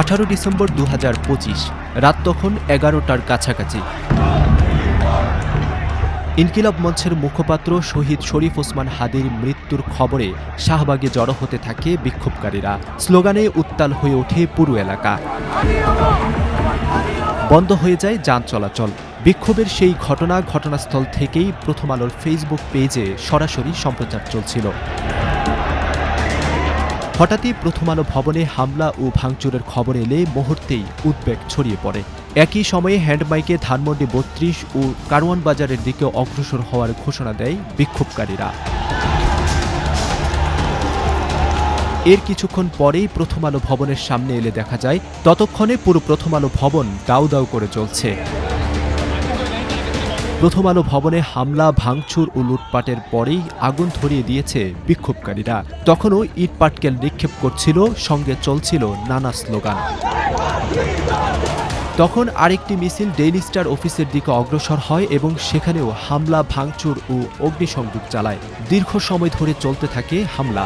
আঠারো ডিসেম্বর দু হাজার পঁচিশ, রাত তখন এগারোটার কাছাকাছি। ইনকিলাব মঞ্চের মুখপাত্র শহীদ শরীফ ওসমান হাদির মৃত্যুর খবরে শাহবাগে জড়ো হতে থাকে বিক্ষোভকারীরা। স্লোগানে উত্তাল হয়ে ওঠে পুরো এলাকা। বন্ধ হয়ে যায় যান চলাচল। বিক্ষোভের সেই ঘটনা ঘটনাস্থল থেকেই প্রথম আলোর ফেসবুক পেজে সরাসরি সম্প্রচার চলছিল। হঠাৎই প্রথম আলো ভবনে হামলা ও ভাঙচুরের খবর এলে মুহূর্তেই উদ্বেগ ছড়িয়ে পড়ে। একই সময়ে হ্যান্ডমাইকে ধানমন্ডি বত্রিশ ও কারওয়ান বাজারের দিকে অগ্রসর হওয়ার ঘোষণা দেয় বিক্ষোভকারীরা। এর কিছুক্ষণ পরেই প্রথম আলো ভবনের সামনে এলে দেখা যায়, ততক্ষণে পুরো প্রথম আলো ভবন দাউ দাউ করে চলছে প্রথম আলো ভবনে হামলা, ভাঙচুর ও লুটপাটের পরেই আগুন ধরিয়ে দিয়েছে বিক্ষোভকারীরা। তখনও ইট পাটকেল নিক্ষেপ করছিল, সঙ্গে চলছিল নানা স্লোগান। তখন আরেকটি মিছিল ডেইলি স্টার অফিসের দিকে অগ্রসর হয় এবং সেখানেও হামলা, ভাঙচুর ও অগ্নিসংযোগ চালায়। দীর্ঘ সময় ধরে চলতে থাকে হামলা।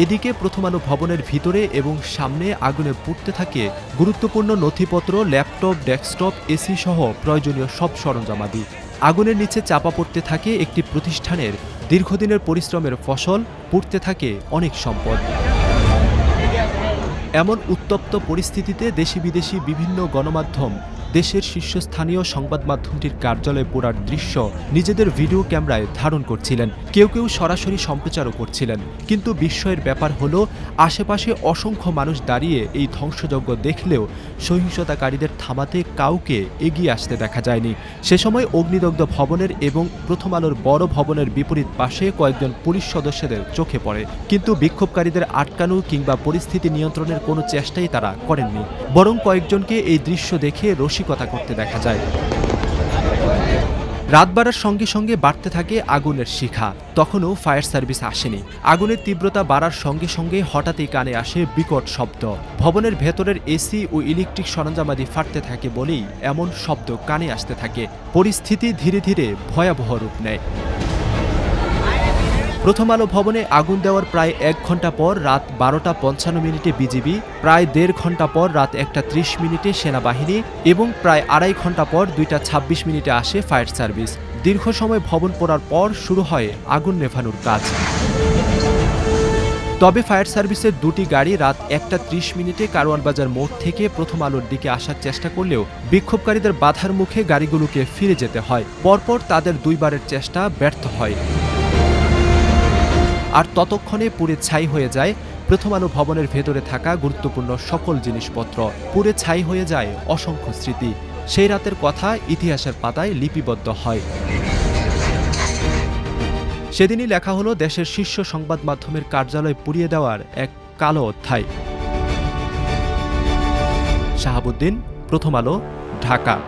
এদিকে প্রথম আলো ভবনের ভিতরে এবং সামনে আগুনে পুড়তে থাকে গুরুত্বপূর্ণ নথিপত্র, ল্যাপটপ, ডেস্কটপ, এসি সহ প্রয়োজনীয় সব সরঞ্জামাদি। আগুনের নিচে চাপা পড়তে থাকে একটি প্রতিষ্ঠানের। দীর্ঘদিনের পরিশ্রমের ফসল, পুড়তে থাকে অনেক সম্পদ। এমন উত্তপ্ত পরিস্থিতিতে দেশি বিদেশি বিভিন্ন গণমাধ্যম দেশের শীর্ষস্থানীয় সংবাদ মাধ্যমটির কার্যালয়ে পোড়ার দৃশ্য নিজেদের ভিডিও ক্যামেরায় ধারণ করছিলেন। কেউ কেউ সরাসরি সম্প্রচারও করছিলেন। কিন্তু বিস্ময়ের ব্যাপার হলো, আশেপাশে অসংখ্য মানুষ দাঁড়িয়ে এই ধ্বংসযজ্ঞ দেখলেও সহিংসতাকারীদের থামাতে কাউকে এগিয়ে আসতে দেখা যায়নি। সে সময় অগ্নিদগ্ধ ভবনের এবং প্রথম আলোর বড় ভবনের বিপরীত পাশে কয়েকজন পুলিশ সদস্যদের চোখে পড়ে। কিন্তু বিক্ষোভকারীদের আটকানো কিংবা পরিস্থিতি নিয়ন্ত্রণের কোনো চেষ্টাই তারা করেননি। বরং কয়েকজনকে এই দৃশ্য দেখে রসিকতা করতে দেখা যায়। রাত বাড়ার সঙ্গে সঙ্গে বাড়তে থাকে আগুনের শিখা। তখনও ফায়ার সার্ভিস আসেনি। আগুনের তীব্রতা বাড়ার সঙ্গে সঙ্গে হঠাৎই কানে আসে বিকট শব্দ। ভবনের ভেতরের এসি ও ইলেকট্রিক সরঞ্জামাদি ফাটতে থাকে বলেই এমন শব্দ কানে আসতে থাকে। পরিস্থিতি ধীরে ধীরে ভয়াবহ রূপ নেয়। প্রথম আলো ভবনে আগুন দেওয়ার প্রায় এক ঘণ্টা পর রাত বারোটা পঞ্চান্ন মিনিটে বিজিবি, প্রায় দেড় ঘণ্টা পর রাত একটা ত্রিশ মিনিটে সেনাবাহিনী এবং প্রায় আড়াই ঘণ্টা পর দুইটা ছাব্বিশ মিনিটে আসে ফায়ার সার্ভিস। দীর্ঘ সময় ভবন পড়ার পর শুরু হয় আগুন নেভানোর কাজ। তবে ফায়ার সার্ভিসের দুটি গাড়ি রাত একটা ত্রিশ মিনিটে কারওয়ান বাজার মোড় থেকে প্রথম আলোর দিকে আসার চেষ্টা করলেও বিক্ষোভকারীদের বাধার মুখে গাড়িগুলোকে ফিরে যেতে হয়। পরপর তাদের দুইবারের চেষ্টা ব্যর্থ হয়। আর ততক্ষণে পুড়ে ছাই হয়ে যায়। প্রথম আলো ভবনের ভেতরে থাকা গুরুত্বপূর্ণ সকল জিনিসপত্র। পুড়ে ছাই হয়ে যায় অসংখ্য স্মৃতি। সেই রাতের কথা ইতিহাসের পাতায় লিপিবদ্ধ হয়। সেদিনই লেখা হলো দেশের শীর্ষ সংবাদ মাধ্যমের কার্যালয় পুড়িয়ে দেওয়ার এক কালো অধ্যায়। শাহাবুদ্দিন, প্রথম আলো, ঢাকা।